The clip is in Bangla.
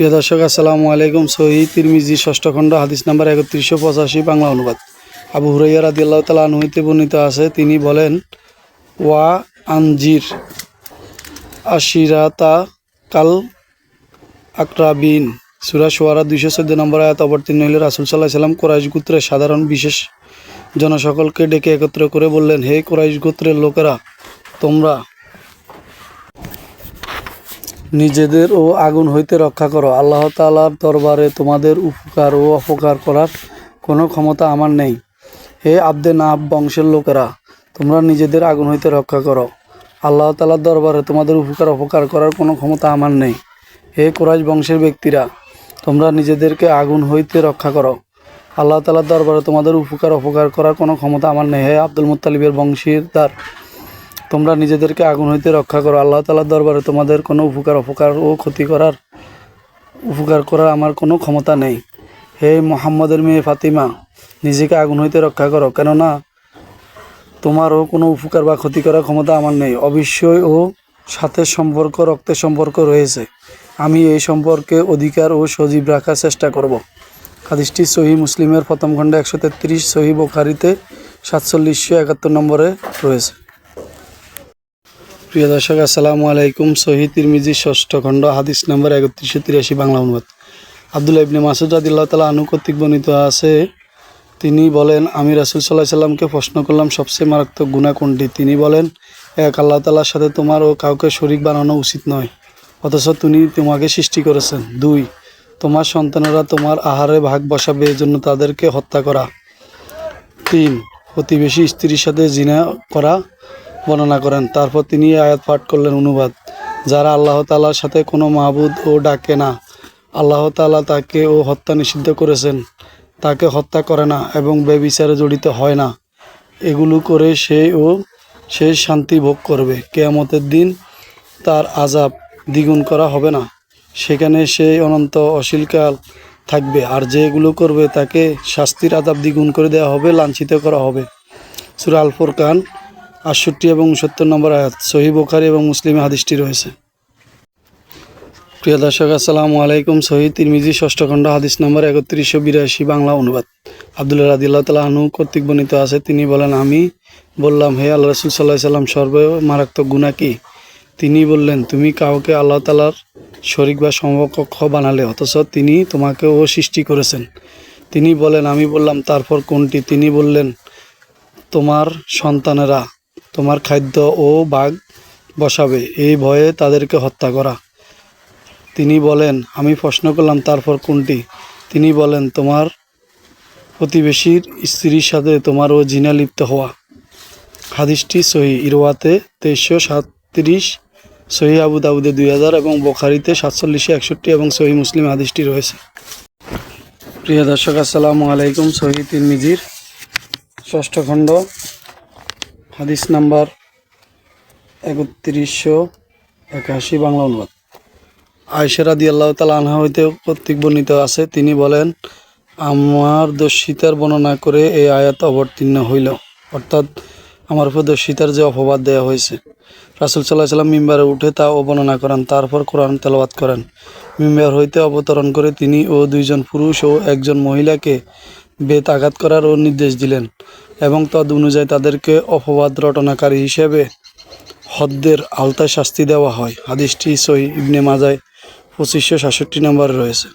প্রিয় দর্শক, আসসালামু আলাইকুম। সহি তিরমিজি ষষ্ঠ খণ্ড, হাদিস নাম্বার একত্রিশশো পঁচাশি, বাংলা অনুবাদ। আবু হুরাইয়া রাদি আল্লাহ তালা আনহইতে বর্ণিত আছে, তিনি বলেন, ওয়া আনজির আশিরাতা কাল আকরাবিন। সুরা সোয়ারা দুইশো চোদ্দ নম্বর আয়াত অবতীর্ণ হইলে রাসুল সাল্লাহ সাল্লাম কোরাইশ গোত্রের সাধারণ বিশেষ জনসকলকে ডেকে একত্র করে বললেন, হে কোরাইশ গোত্রের লোকেরা, তোমরা নিজেদের ও আগুন হইতে রক্ষা করো। আল্লাহ তাআলার দরবারে তোমাদের উপকার ও অপকার করার কোনো ক্ষমতা আমার নেই। হে আব্দে নাব বংশের লোকেরা, তোমরা নিজেদের আগুন হইতে রক্ষা করো। আল্লাহ তালার দরবারে তোমাদের উপকার, অপকার করার কোনো ক্ষমতা আমার নেই। হে কোরাইশ বংশের ব্যক্তিরা, তোমরা নিজেদেরকে আগুন হইতে রক্ষা করো। আল্লাহ তালার দরবারে তোমাদের উপকার, অপকার করার কোনো ক্ষমতা আমার নেই। হে আব্দুল মুত্তালিবের বংশীদার তোমরা নিজেদেরকে আগুন হইতে রক্ষা করো। আল্লাহ তালার দরবারে তোমাদের কোনো উপকার, অপকার ও ক্ষতি করার, উপকার করার আমার কোনো ক্ষমতা নেই। হে মোহাম্মদের মেয়ে ফাতিমা, নিজেকে আগুন হইতে রক্ষা করো। কেননা তোমারও কোনো উপকার বা ক্ষতি করার ক্ষমতা আমার নেই। অবশ্যই ও সাথে সম্পর্ক, রক্তের সম্পর্ক রয়েছে। আমি এই সম্পর্কে অধিকার ও সজীব রাখার চেষ্টা করব। হাদিসটি সহি মুসলিমের প্রথম খণ্ডে একশো তেত্রিশ, সহি বোখারিতে সাতচল্লিশশো একাত্তর নম্বরে রয়েছে। প্রিয় দর্শক, আসসালামু আলাইকুম। সহি তিরমিজি ষষ্ঠ খণ্ড, হাদিস নম্বর একত্রিশশো তিরাশি, বাংলা অনুবাদ। আবদুল্লাহ ইবনে মাসুদ রাদিল্লাহ তালা আনু কর্তৃক বর্ণিত আছে, তিনি বলেন, আমি রাসুল সাল্লাহ সাল্লামকে প্রশ্ন করলাম, সবচেয়ে মারাত্মক গুণা কোনটি? তিনি বলেন, এক, আল্লাহ তালার সাথে তোমার ও কাউকে শরিক বানানো উচিত নয়, অথচ তিনি তোমাকে সৃষ্টি করেছেন। দুই, তোমার সন্তানেরা তোমার আহারে ভাগ বসাবে, এজন্য তাদেরকে হত্যা করা। তিন, প্রতিবেশী স্ত্রীর সাথে জিনা করা বর্ণনা করেন। তারপর তিনি আয়াত পাঠ করলেন অনুবাদ। যারা আল্লাহ তালার সাথে কোনো মাহবুদ ও ডাকে না, আল্লাহ তালা তাকে ও হত্যা নিষিদ্ধ করেছেন। তাকে হত্যা করে না এবং বেবিচারে জড়িত হয় না। এগুলো করে সে ও সে শান্তি ভোগ করবে। কেয়ামতের দিন তার আজাব দ্বিগুণ করা হবে না। সেখানে সে অনন্ত অশীলকাল থাকবে। আর যেগুলো করবে তাকে শাস্তির আজাব দ্বিগুণ করে দেওয়া হবে, লাঞ্ছিত করা হবে। সুরা আল ফুরকান আটষট্টি এবং সত্তর নম্বর আয়াত সহি বোখারি এবং মুসলিমে হাদিসটি রয়েছে। প্রিয় দর্শক, আসসালামু আলাইকুম। সহি তিরমিজি ষষ্ঠ খণ্ড, হাদিস নম্বর একত্রিশশো বিরাশি, বাংলা অনুবাদ। আবদুল্লাহ রাদিল্লাহ তালা আনু কর্তৃক বর্ণিত আছে, তিনি বলেন, আমি বললাম, হে আল্লাহ রসুল সাল্লাহ সাল্লাম, সর্ব মারাত্মক গুণা কি? তিনি বললেন, তুমি কাউকে আল্লাহ তালার শরিক বা সমকক্ষ বানালে, অথচ তিনি তোমাকে ও সৃষ্টি করেছেন। তিনি বলেন, আমি বললাম, তারপর কোনটি? তিনি বললেন, তোমার সন্তানেরা তোমার খাদ্য ও বাঘ বসাবে। এই ভয়ে তাদেরকে হত্যা করা। তিনি বলেন, আমি প্রশ্ন করলাম, তারপর কোনটি? তিনি বলেন, তোমার প্রতিবেশীর স্ত্রীর সাথে তোমার ও জিনা লিপ্ত হওয়া। হাদিসটি সহি। ইরওয়াতে তেইশশো সাতত্রিশ সহি আবু দাউদে দুই হাজার এবং বোখারিতে সাতচল্লিশে একষট্টি এবং সহি মুসলিম হাদিসটি রয়েছে। প্রিয় দর্শক, আসসালামু আলাইকুম। সহি তিরমিজির ষষ্ঠ খণ্ড। হাদিস নাম্বার একত্রিশশো একাশি বাংলা অনুবাদ। আয়সা দি আল্লাহ তালা আনহা হইতে কর্তৃক বর্ণিত আছে। তিনি বলেন, আমার দস্যিতার বর্ণনা করে এই আয়াত অবতীর্ণ হইল। অর্থাৎ আমার উপর দস্যিতার যে অপবাদ দেওয়া হয়েছে। রাসুল সাল্লাহ সাল্লাম মিম্বারে উঠে তা অবর্ণনা করেন, তারপর কোরআন তেলাওয়াত করেন। মিম্বার হইতে অবতরণ করে তিনি ও দুইজন পুরুষ ও একজন মহিলাকে বেত আঘাত করার ও নির্দেশ দিলেন। এবং তদ অনুযায়ী তাদেরকে অপবাদ রটনাকারী হিসেবে হদ্দের আলতায় শাস্তি দেওয়া হয়। হাদিসটি সহি ইবনে মাজায় পঁচিশশো সাতষট্টি নম্বরে রয়েছে।